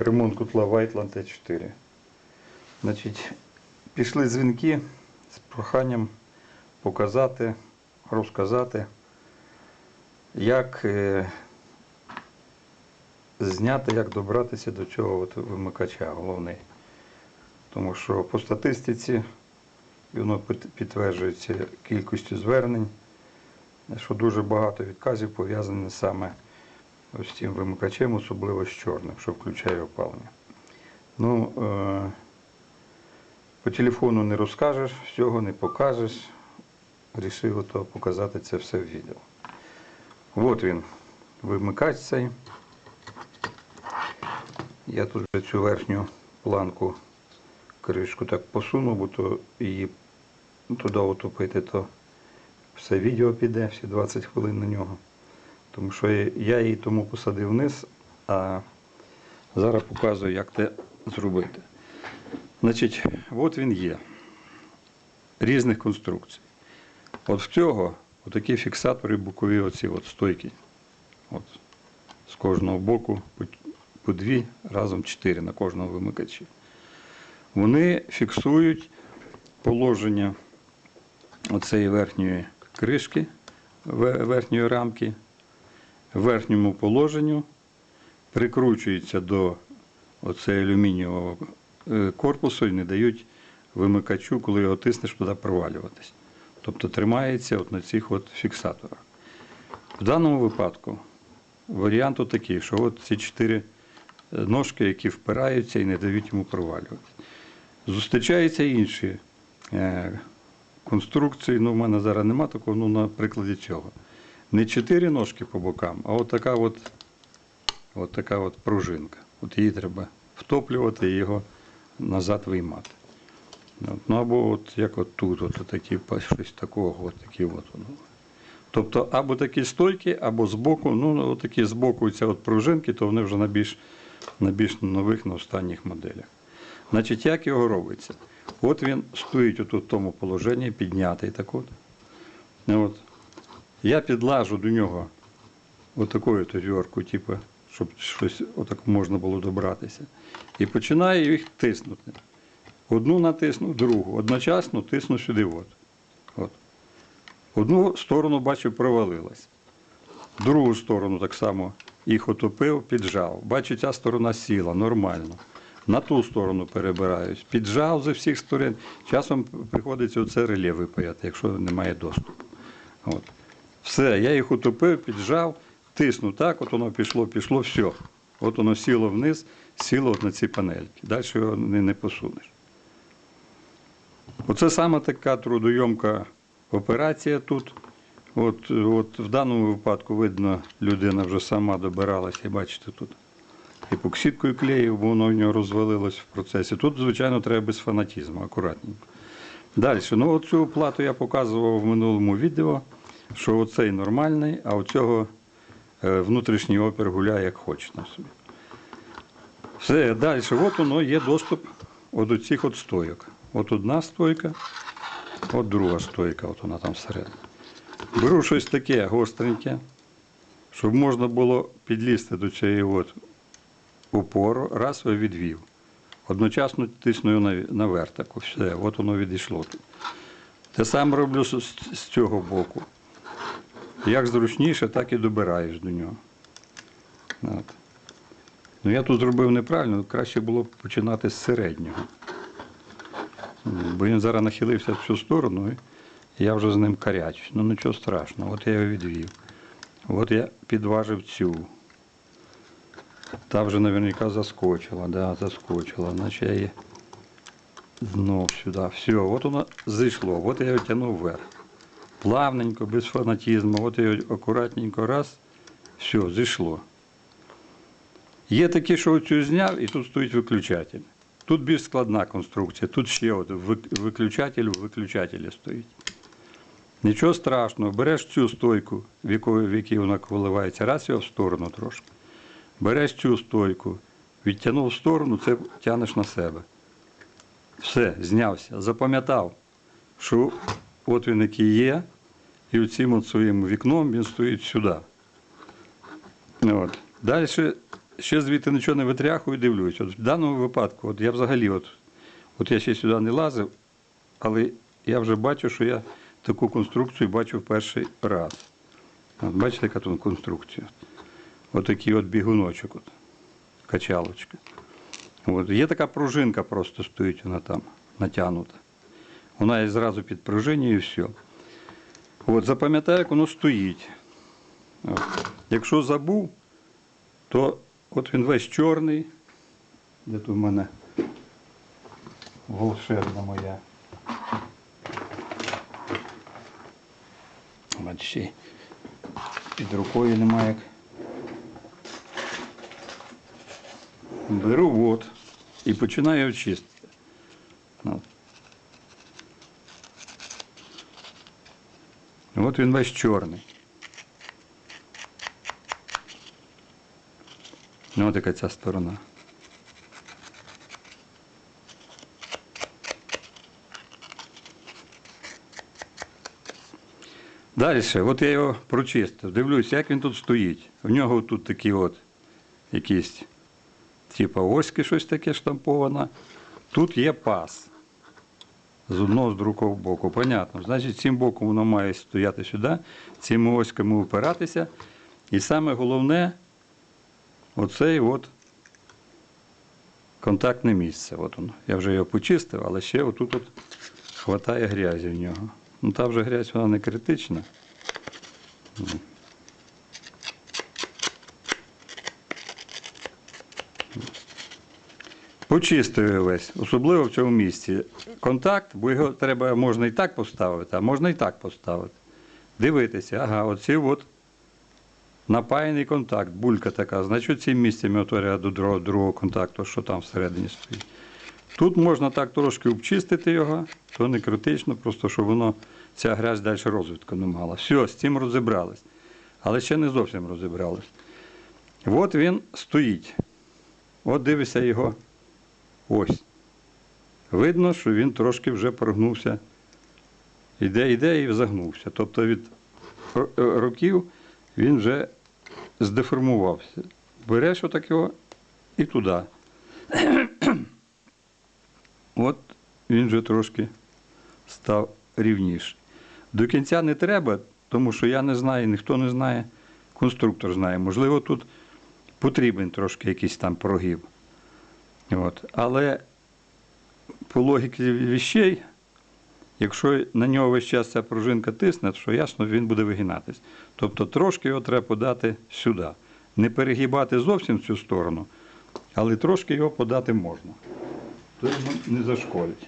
ремонт котла Whiteland Т4. Значить, пішли дзвінки з проханням показати, розказати, як е, зняти, як добратися до цього от вимикача головний. Тому що по статистиці воно підтверджується кількістю звернень, що дуже багато відказів пов'язані саме ось цим вимикачем, особливо з чорним, що включає опалення. Ну, е, по телефону не розкажеш, всього не покажеш. Рішив ото показати це все в відео. От він, вимикач цей. Я тут вже цю верхню планку кришку так посунув, бо то її туди утопити, то все відео піде, всі 20 хвилин на нього. Тому що я- її тому посадив вниз, а зараз показую, як це зробити. Значить, от він є. Різних конструкцій. От в цього отакі фіксатори бокові оці от стойки. От, з кожного боку по, дві, разом чотири на кожному вимикачі. Вони фіксують положення оцеї верхньої кришки, ве- верхньої рамки, верхньому положенню, прикручуються до оцеї алюмінієвого е, корпусу і не дають вимикачу, коли його тиснеш, туди провалюватись. Тобто тримається от на цих от фіксаторах. В даному випадку варіант такий, що от ці чотири е, ножки, які впираються і не дають йому провалюватися. Зустрічаються інші е, конструкції. Ну, в мене зараз нема такого, ну на прикладі цього. Не чотири ножки по бокам, а от така от, от така от пружинка. От її треба втоплювати і його назад виймати. От, ну або от як от тут, от такі, щось такого, от такі от. Тобто або такі стойки, або збоку, ну от такі збоку ця от пружинки, то вони вже на більш, на більш нових, на останніх моделях. Значить, як його робиться? От він стоїть у тому положенні, піднятий так от. От. Я підлажу до нього отакою отвірку, типу, щоб щось отак можна було добратися. І починаю їх тиснути. Одну натисну, другу. Одночасно тисну сюди. От. От. Одну сторону, бачу, провалилась. Другу сторону так само їх отопив, піджав. Бачу, ця сторона сіла нормально. На ту сторону перебираюсь. Піджав зі всіх сторон. Часом приходиться оце реле випаяти, якщо немає доступу. От. Все, я їх утопив, піджав, тисну так, от воно пішло, пішло, все. От воно сіло вниз, сіло от на ці панельки. Далі його не, не посунеш. Оце саме така трудойомка операція тут. От, от в даному випадку видно, людина вже сама добиралася, бачите тут. Епоксидкою клеїв, бо воно в нього розвалилось в процесі. Тут, звичайно, треба без фанатізму, акуратненько. Далі, ну оцю плату я показував в минулому відео, що оцей нормальний, а у цього е, внутрішній опір гуляє як хоче на собі. Все, далі, от воно є доступ от до цих от стойок. От одна стойка, от друга стойка, от вона там всередині. Беру щось таке гостреньке, щоб можна було підлізти до цієї от опору, раз я відвів. Одночасно тисну на, вертику. Все, от воно відійшло. Те саме роблю з цього боку. Як зручніше, так і добираюсь до нього. От. Ну, я тут зробив неправильно, краще було б починати з середнього. Бо він зараз нахилився в цю сторону, і я вже з ним карячусь. Ну нічого страшного, от я його відвів. От я підважив цю. Та вже наверняка заскочила, да, заскочила. Значить я її знов сюди. Все, от воно зійшло, от я його тягнув вверх. Плавненько, без фанатізму, от його акуратненько раз, все, зійшло. Є такі, що оцю зняв, і тут стоїть виключатель. Тут більш складна конструкція, тут ще вик- виключатель у виключателі стоїть. Нічого страшного, береш цю стойку, в якій вона коливається, раз його в сторону трошки. Береш цю стойку, відтягнув в сторону, це тягнеш на себе. Все, знявся. Запам'ятав, що от він який є, і цим от своїм вікном він стоїть сюди. От. Далі ще звідти нічого не витряхую, дивлюсь. От в даному випадку, от я взагалі, от, от я ще сюди не лазив, але я вже бачу, що я таку конструкцію бачу в перший раз. От, бачите, яка тут конструкція? Отакий от бігуночок, от, качалочка. От, є така пружинка просто стоїть вона там, натягнута. Вона є зразу під пружиною і все. От, запам'ятаю, як воно стоїть. От. Якщо забув, то от він весь чорний. Де тут в мене волшебна моя. Ще під рукою немає як. Беру от і починаю очистити. От він весь чорний. Ну, от яка ця сторона. Далі, от я його прочистив. Дивлюсь, як він тут стоїть. В нього тут такі от якісь, типа оськи щось таке штамповане. Тут є пас. З одного з другого боку. Понятно. Значить, цим боком воно має стояти сюди, цими оськами упиратися. І саме головне, оцей от контактне місце. От воно. Я вже його почистив, але ще отут от хватає грязі в нього. Ну та вже грязь вона не критична. Почистив весь, особливо в цьому місці. Контакт, бо його треба можна і так поставити, а можна і так поставити. Дивитися, ага, оці от напаяний контакт, булька така, значить цим місцем отворює до другого, другого контакту, що там всередині стоїть. Тут можна так трошки обчистити його, то не критично, просто щоб воно ця грязь далі розвитку не мала. Все, з цим розібрались. Але ще не зовсім розібрались. От він стоїть. От дивися його. Ось. Видно, що він трошки вже прогнувся. Іде, іде і загнувся. Тобто від е, років він вже здеформувався. Береш отак його і туди. От він вже трошки став рівніший. До кінця не треба, тому що я не знаю, ніхто не знає, конструктор знає. Можливо, тут потрібен трошки якийсь там прогиб. От. Але по логіці віщей, якщо на нього весь час ця пружинка тисне, то ясно, він буде вигинатись. Тобто трошки його треба подати сюди. Не перегибати зовсім цю сторону, але трошки його подати можна. То йому не зашкодить.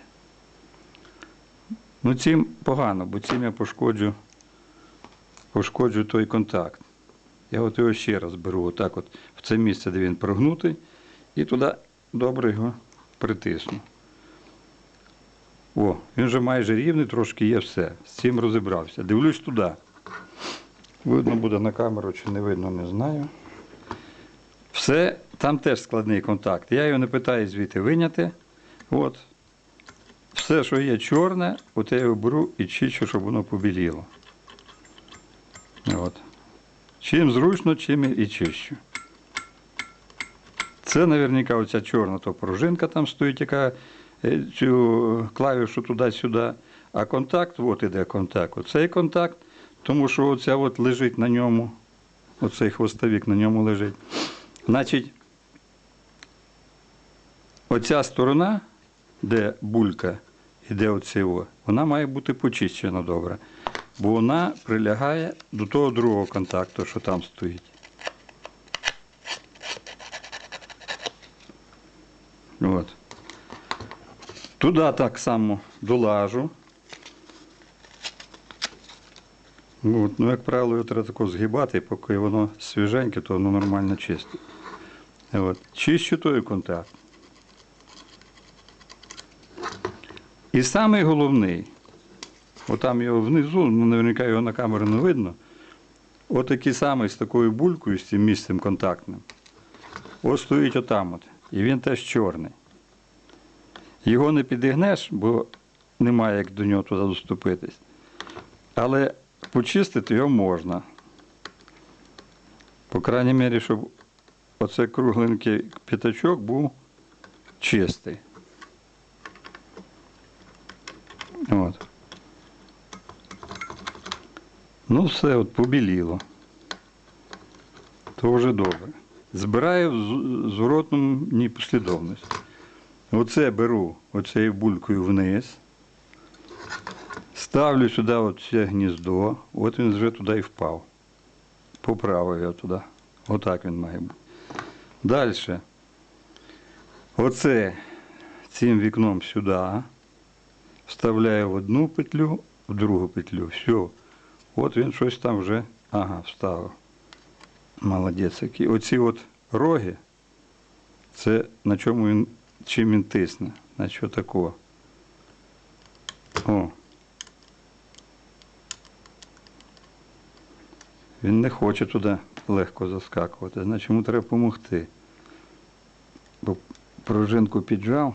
Ну, цим погано, бо цим я пошкоджу, пошкоджу той контакт. Я от його ще раз беру, отак от в це місце, де він прогнутий, і туди добре його притисну. О, він вже майже рівний, трошки є все. З цим розібрався. Дивлюсь туди. Видно буде на камеру чи не видно, не знаю. Все, там теж складний контакт. Я його не питаю звідти виняти. От. Все, що є чорне, от я його беру і чищу, щоб воно побіліло. От. Чим зручно, чим і чищу. Це наверняка оця чорна то пружинка там стоїть, яка е, цю клавішу туди-сюди. А контакт, от іде контакт. Оцей контакт, тому що оця от лежить на ньому, оцей хвостовик на ньому лежить. Значить, оця сторона, де булька і де оце, о, вона має бути почищена добре. Бо вона прилягає до того другого контакту, що там стоїть. От. Туди так само долажу. От. Ну, як правило, його треба тако згибати, поки воно свіженьке, то воно нормально чисте. От. Чищу той контакт. І самий головний, отам його внизу, ну, наверняка його на камеру не видно. Отакий самий з такою булькою, з цим місцем контактним. Ось стоїть отам от. І він теж чорний. Його не підігнеш, бо немає як до нього туди доступитись. Але почистити його можна. По крайній мірі, щоб оце кругленький п'ятачок був чистий. От. Ну, все, от побіліло. То вже добре. Збираю в зворотній послідовності. Оце беру оцею булькою вниз. Ставлю сюди оце гніздо, от він вже туди і впав. Поправив його туди. Отак він має бути. Далі. Оце цим вікном сюди. Вставляю в одну петлю, в другу петлю. Все. От він щось там вже. Ага, вставив. Молодець який. Оці от роги, це на чому він, чим він тисне. На що такого. О. Він не хоче туди легко заскакувати, значить йому треба допомогти. Бо пружинку піджав.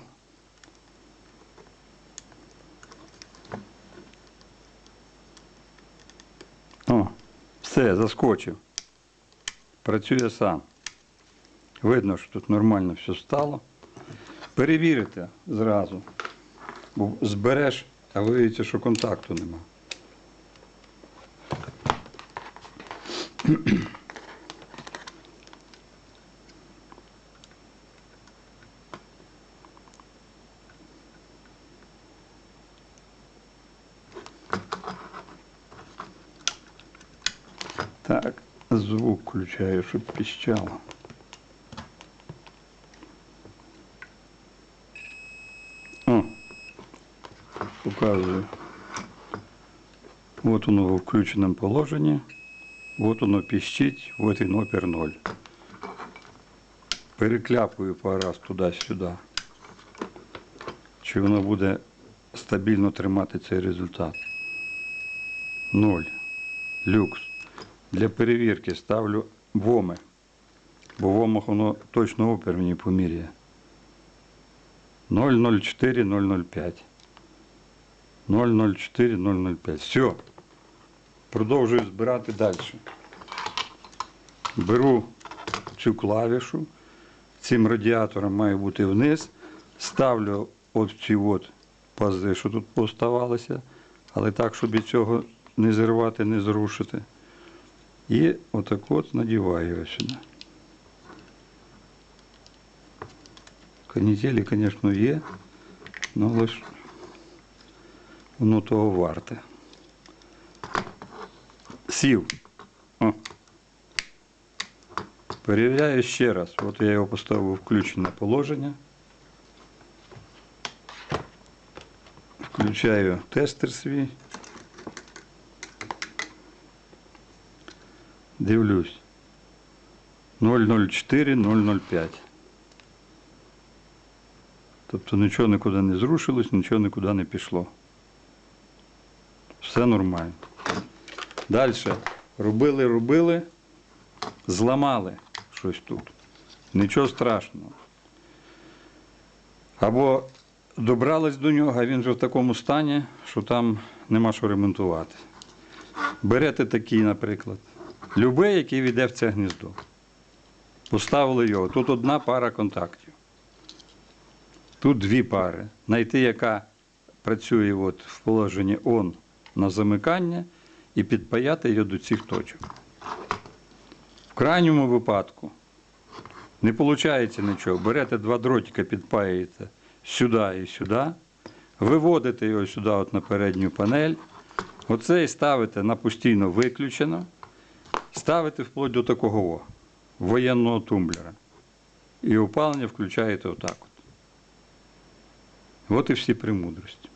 О, все, заскочив. Працює сам. Видно, що тут нормально все стало. Перевірите зразу. Бо збереш, а виявиться, що контакту нема. Так, звук включаю, щоб піщало. О, показую. Вот воно в включеному положенні. Вот воно піщить, вот він опер 0. Перекляпую пару раз туди-сюди. Чи воно буде стабільно тримати цей результат. 0. Люкс. Для перевірки ставлю воми. Бо в омах воно точно опер мені поміряє. 004 005. 004 005. Все. Продовжую збирати далі. Беру цю клавішу. Цим радіатором має бути вниз. Ставлю от ці от пази, що тут поставалися, але так, щоб цього не зірвати, не зрушити. І отак от надіваю його сюди. Канітелі, звісно, є, але лише воно того варте. Сів. О. Перевіряю ще раз. От я його поставив у включене положення. Включаю тестер свій. Дивлюсь. 004 005. Тобто нічого нікуди не зрушилось, нічого нікуди не пішло. Все нормально. Далі. Робили, робили, зламали щось тут. Нічого страшного. Або добрались до нього, а він вже в такому стані, що там нема що ремонтувати. Берете такий, наприклад. Любий, який війде в це гніздо. Поставили його. Тут одна пара контактів. Тут дві пари. Знайти, яка працює от в положенні ON на замикання, і підпаяти її до цих точок. В крайньому випадку не виходить нічого. Берете два дротика, підпаюєте сюди і сюди, виводите його сюди от на передню панель. Оце і ставите на постійно виключено. Ставите вплоть до такого воєнного тумблера. І опалення включаєте отак от. От і всі премудрості.